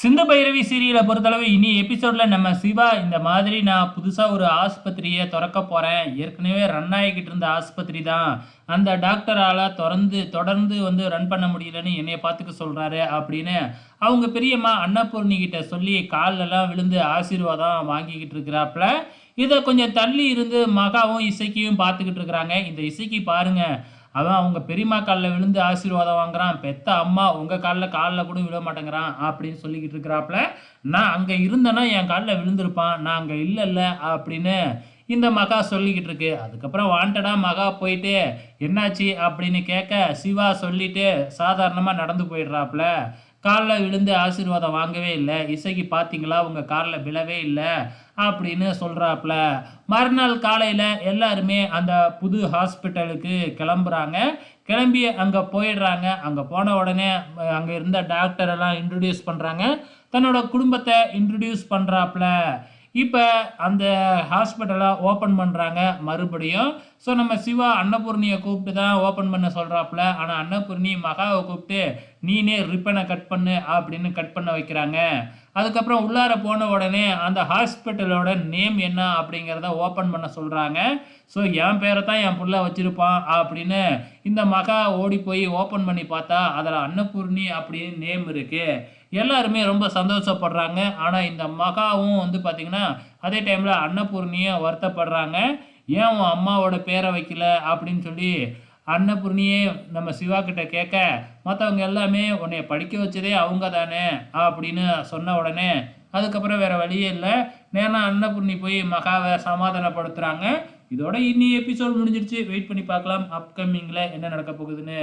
சிந்து பைரவி சீரியலை பொறுத்தளவு இனி எபிசோடில் நம்ம சிவா இந்த மாதிரி நான் புதுசாக ஒரு ஆஸ்பத்திரியை திறக்க போகிறேன் ஏற்கனவே ரன் ஆகிக்கிட்டு இருந்த ஆஸ்பத்திரி தான். அந்த டாக்டரால் தொடர்ந்து தொடர்ந்து வந்து ரன் பண்ண முடியலன்னு என்னைய பார்த்துக்க சொல்கிறாரு அப்படின்னு அவங்க பெரியம்மா அன்னபூர்ணி கிட்ட சொல்லி கால்லெல்லாம் விழுந்து ஆசீர்வாதம் வாங்கிக்கிட்டு இருக்கிறாப்புல. இதை கொஞ்சம் தள்ளி இருந்து மகாவும் இசைக்கியும் பார்த்துக்கிட்டு இருக்கிறாங்க. இந்த இசைக்கு பாருங்கள் அவன் அவங்க பெரியம்மா காலில் விழுந்து ஆசீர்வாதம் வாங்குறான். பெத்த அம்மா உங்கள் காலில் காலில் கூட விழ மாட்டேங்கிறான் அப்படின்னு சொல்லிக்கிட்டு இருக்கிறாப்புல நான் அங்கே இருந்தேன்னா என் காலில் விழுந்திருப்பான். நான் அங்கே இல்லைல்ல அப்படின்னு இந்த மகா சொல்லிக்கிட்டு இருக்கு. அதுக்கப்புறம் வாண்டடாக மகா போயிட்டு என்னாச்சு? அப்படின்னு கேட்க சிவா சொல்லிட்டு சாதாரணமாக நடந்து போயிடுறாப்புல. காலில் விழுந்து ஆசீர்வாதம் வாங்கவே இல்லை. இசைக்கு பார்த்தீங்களா உங்கள் காலில் விழவே இல்லை அப்படின்னு சொல்கிறாப்புல மறுநாள் காலையில் எல்லாருமே அந்த புது ஹாஸ்பிட்டலுக்கு கிளம்புறாங்க. கிளம்பி அங்கே போயிடுறாங்க. அங்கே போன உடனே அங்கே இருந்த டாக்டர் எல்லாம் இன்ட்ரடியூஸ் பண்ணுறாங்க தன்னோட குடும்பத்தை இன்ட்ரடியூஸ் பண்ணுறாப்புல இப்போ அந்த ஹாஸ்பிட்டலை ஓப்பன் பண்ணுறாங்க மறுபடியும். ஸோ நம்ம சிவா அன்னபூர்ணியை கூப்பிட்டு தான் ஓப்பன் பண்ண சொல்கிறாப்புல ஆனால் அன்னபூர்ணி மகாவை கூப்பிட்டு நீனே ரிப்பனை கட் பண்ணு அப்படின்னு கட் பண்ண வைக்கிறாங்க. அதுக்கப்புறம் உள்ளார போன உடனே அந்த ஹாஸ்பிட்டலோட நேம் என்ன அப்படிங்கிறத ஓப்பன் பண்ண சொல்கிறாங்க ஸோ என் பேரை தான் என் பிள்ளை வச்சுருப்பான் அப்படின்னு இந்த மகா ஓடி போய் ஓப்பன் பண்ணி பார்த்தா அதில் அன்னபூர்ணி அப்படின்னு நேம் இருக்குது எல்லாருமே ரொம்ப சந்தோஷப்படுறாங்க. ஆனால் இந்த மகாவும் வந்து பார்த்திங்கன்னா அதே டைமில் அன்னபூர்ணியும் வருத்தப்படுறாங்க. ஏன் உன் அம்மாவோட பேரை வைக்கல அப்படின்னு சொல்லி அன்னபூர்ணியே நம்ம சிவா கிட்ட கேட்க மற்றவங்க எல்லாமே உன்னை படிக்க வச்சதே அவங்க தானே? அப்படின்னு சொன்ன உடனே அதுக்கப்புறம் வேற வழியே இல்லை. நேரம் அன்னபூர்ணி போய் மகாவை சமாதானப்படுத்துகிறாங்க இதோட இன்னி எபிசோட் முடிஞ்சிருச்சு. வெயிட் பண்ணி பார்க்கலாம். அப்கமிங்கில் என்ன நடக்க போகுதுன்னு.